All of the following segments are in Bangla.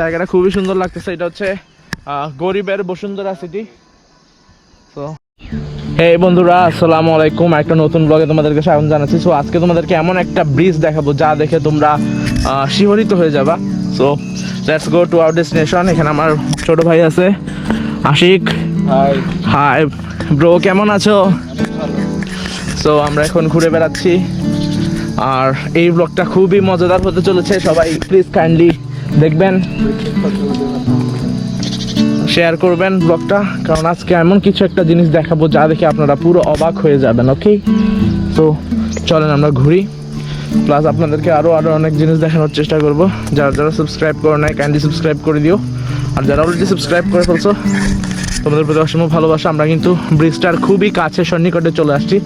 জায়গাটা খুবই সুন্দর লাগতেছে এটা হচ্ছে গরিবের বসুন্ধরা সিটি তো এই বন্ধুরা আসসালামু আলাইকুম একটা নতুন ব্লগে তোমাদেরকে স্বাগত জানাচ্ছি। সো আজকে তোমাদেরকে এমন একটা ব্রিজ দেখাবো যা দেখে তোমরা শিহরিত হয়ে যাবা। So let's go to our destination এখানে আমার ছোট ভাই আছে আশিক। হাই হাই ব্রো কেমন আছো? সো আমরা এখন ঘুরে বেড়াচ্ছি। আর এই ব্লগটা খুবই মজাদার হতে চলেছে সবাই প্লিজ কাইন্ডলি দেখবেন শেয়ার করবেন ব্লগটা কারণ আজকে এমন কিছু একটা জিনিস দেখাবো যা দেখে আপনারা পুরো অবাক হয়ে যাবেন ওকে তো চলেন আমরা ঘুরি। প্লাস আপনাদেরকে আরও আরও অনেক জিনিস দেখানোর চেষ্টা করব। যারা যারা সাবস্ক্রাইব করে নাই কাইন্ডলি সাবস্ক্রাইব করে দিও। আর যারা অলরেডি সাবস্ক্রাইব করে ফেলছো, তোমাদের প্রতি অসম্ভব ভালোবাসা, আমরা কিন্তু ব্রিজটার খুবই কাছে সন্নিকটে চলে আসছি।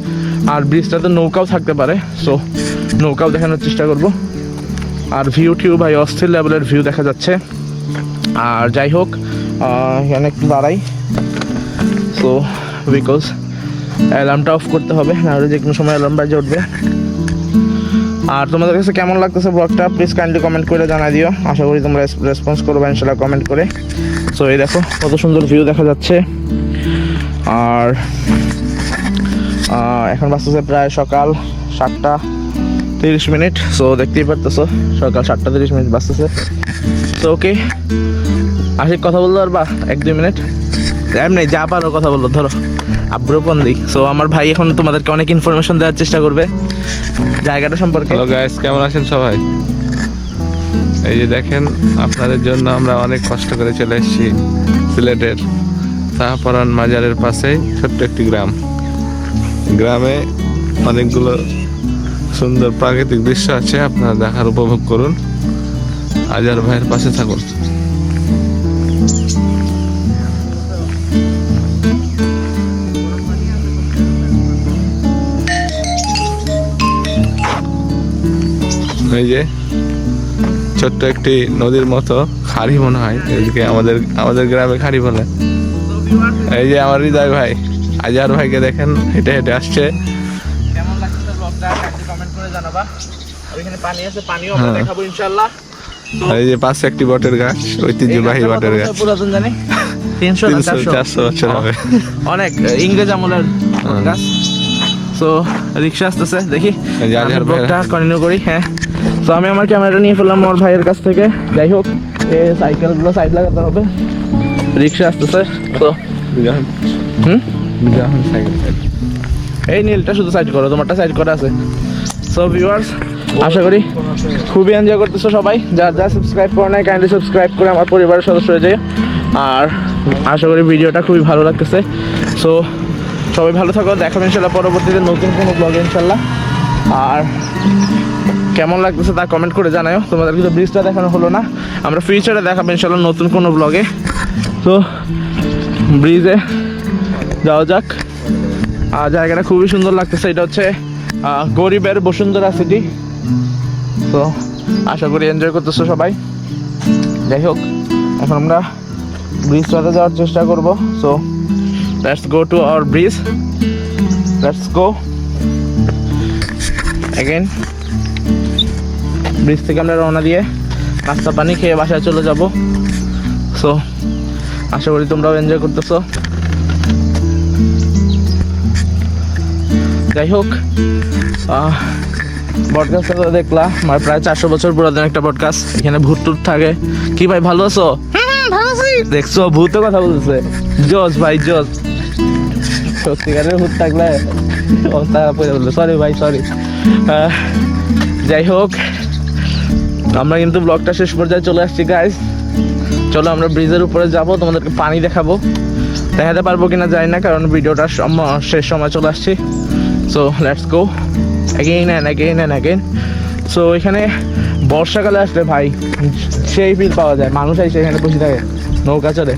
আর ব্রিজটাতে নৌকাও থাকতে পারে সো নৌকাও দেখানোর চেষ্টা করব। আর ভিউ টিউ ভাই অস্থির লেভেলের ভিউ দেখা যাচ্ছে। আর যাই হোক এখানে একটু দাঁড়াই। সো বিকজ অ্যালার্মটা অফ করতে হবে, নাহলে যে কোনো সময় অ্যালার্ম বাজে উঠবে। আর তোমাদের কাছে কেমন লাগতেছে ব্লগটা প্লিজ কাইন্ডলি কমেন্ট করে জানাই দিও। আশা করি তোমরা রেসপন্স করবে ইনশাল্লাহ কমেন্ট করে। সো এই দেখো, কত সুন্দর ভিউ দেখা যাচ্ছে। আর এখন বাজতেছে প্রায় সকাল সাতটা। তিরিশ মিনিট সো দেখতেই পারতেছো, সকাল সাতটা তিরিশ মিনিট বাজতেছে। তো ওকে আশিক কথা বলতে পারবা? এক, দুই মিনিট। এমনি, যা পারো কথা বলল ধরো। আব্রপন্দি সো আমার ভাই এখন তোমাদেরকে অনেক ইনফরমেশন দেওয়ার চেষ্টা করবে, জায়গাটা সম্পর্কে। হ্যালো গাইস কেমন আছেন সবাই? এই যে দেখেন, আপনাদের জন্য আমরা অনেক কষ্ট করে চলে এসেছি সিলেটের শাহপরান মাজারের পাশেই ছোট্ট একটি গ্রাম। গ্রামে অনেকগুলো সুন্দর প্রাকৃতিক দৃশ্য আছে, আপনারা দেখার, উপভোগ করুন। আজার ভাইয়ের পাশে থাকুন। এই যে, ছোট্ট একটি নদীর মতো খাড়ি মনে হয়, এদিকে আমাদের আমাদের গ্রামে খাড়ি বলে। এই যে আমার হৃদয় ভাই, আজার ভাইকে দেখেন, হেঁটে হেঁটে আসছে। কমেন্ট আর এখানে পানি আছে পানিও আমরা হ্যাঁ। দেখাবো ইনশাআল্লাহ। এই যে পাশে একটি বটের গাছ ঐতিহ্যবাহী বটের গাছ। পুরাতন জানি? তিনশো চারশো? বছর হবে। অনেক ইংরেজ আমলের হ্যাঁ। গাছ। তো রিক্সা আসতেছে দেখি। ব্লগটা কন্টিনিউ করি হ্যাঁ। তো আমি আমার ক্যামেরাটা নিয়ে ফেললাম আমার ভাইয়ের কাছ থেকে। যাই হোক এই সাইকেলগুলো সাইড লাগাতে হবে। রিক্সা আসতেছে তো। হুম? এই নীলটা শুধু সাইড করো তোমারটা সাইড করা আছে। সো ভিউয়ার্স আশা করি খুবই এনজয় করতেছো সবাই। যা যা সাবস্ক্রাইব করে নাই কাইন্ডলি সাবস্ক্রাইব করে আমার পরিবারের সদস্য হয়ে যায় আর আশা করি ভিডিওটা খুবই ভালো লাগতেছে। সো সবাই ভালো থাকো দেখাবো ইনশাল্লাহ পরবর্তীতে নতুন কোনো ব্লগে ইনশাল্লাহ আর কেমন লাগতেছে তা কমেন্ট করে জানাও তোমাদের কিন্তু ব্রিজটা দেখানো হলো না। আমরা ফিউচারে দেখাবো ইনশাল্লাহ নতুন কোনো ব্লগে তো ব্রিজে যাওয়া যাক। আর জায়গাটা খুবই সুন্দর লাগতেছে। এটা হচ্ছে গরিবের বসুন্ধরা সিটি তো আশা করি এনজয় করতেছো সবাই। যাই হোক, এখন আমরা ব্রিজটাতে যাওয়ার চেষ্টা করব। So let's go to our bridge let's go again bridge থেকে আমরা রওনা দিয়ে নাস্তা পানি খেয়ে বাসায় চলে যাব। সো আশা করি তোমরাও এনজয় করতেছো। যাই হোক বটগাছটা তো দেখলা আমার প্রায় চারশো বছর পুরাতন একটা বটগাছ এখানে ভূত টুত থাকে। কি ভাই, ভালো আছো? দেখছ, ভূতে কথা বলতেছে। জজ ভাই, জজ। সত্যিকারের ভূত থাকলে বলল সরি ভাই সরি যাই হোক আমরা কিন্তু ব্লগটা শেষ পর্যায়ে চলে আসছি গাইজ চলো, আমরা ব্রিজের উপরে যাব, তোমাদেরকে পানি দেখাবো। দেখাতে পারব কিনা জানি না, কারণ ভিডিওটা শেষ সময় চলে আসছি। So let's go again and again and again so এখানে বর্ষাকালে আসলে ভাই সেই ফিল পাওয়া যায়। মানুষ এসে এখানে বসে থাকে। নৌকা চলে।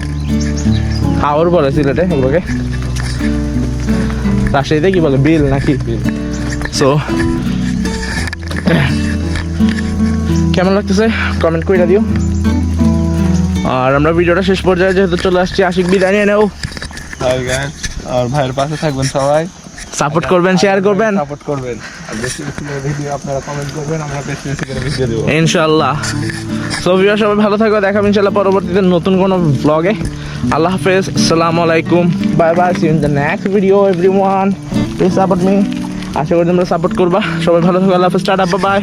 হাওর বলে সিলেটে এগুলোকে রাজশাহীতে কি বলে? বিল নাকি? সো কেমন লাগতেছে? কমেন্ট করে দিও। আর আমরা ভিডিওটা শেষ পর্যায়ে যেহেতু চলে আসছি আশিক বিদায় নিয়ে নেও। আর ভাইয়ের পাশে থাকবেন সবাই। সাপোর্ট করবেন শেয়ার করবেন? সাপোর্ট করবেন। আর বেশি বেশি করে ভিডিও আপনারা কমেন্ট করবেন আমরা বেশি বেশি করে ভিডিও দেব। ইনশাআল্লাহ। সো ভিউয়ার সবাই ভালো থাকো দেখা হবে ইনশাআল্লাহ পরবর্তীতে নতুন কোনো ব্লগে আল্লাহ হাফেজ আসসালামু আলাইকুম। Bye bye see in the next video everyone please support me আশা করি তোমরা সাপোর্ট করবা। সবাই ভালো থাকো আল্লাহ হাফেজ টাটা বাই বাই